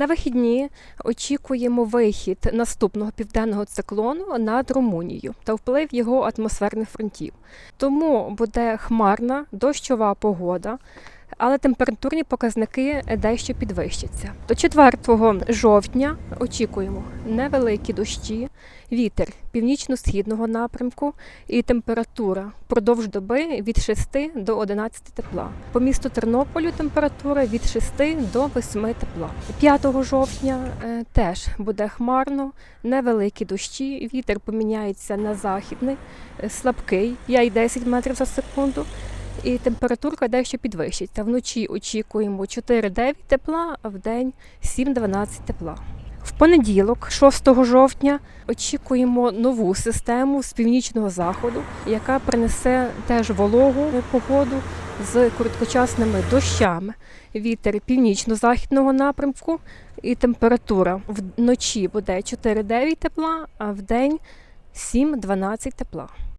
На вихідні очікуємо вихід наступного південного циклону над Румунією та вплив його атмосферних фронтів. Тому буде хмарна дощова погода. Але температурні показники дещо підвищаться. До 4 жовтня очікуємо невеликі дощі, вітер північно-східного напрямку і температура впродовж доби від 6 до 11 тепла. По місту Тернополю температура від 6 до 8 тепла. 5 жовтня е, теж буде хмарно, невеликі дощі, вітер поміняється на західний, е, слабкий 5-10 метрів за секунду. І температурка дещо підвищиться. Вночі очікуємо 4-9 тепла, а в день 7-12 тепла. В понеділок, 6 жовтня, очікуємо нову систему з північного заходу, яка принесе теж вологу погоду з короткочасними дощами. Вітер північно-західного напрямку і температура вночі буде 4-9 тепла, а в день 7-12 тепла.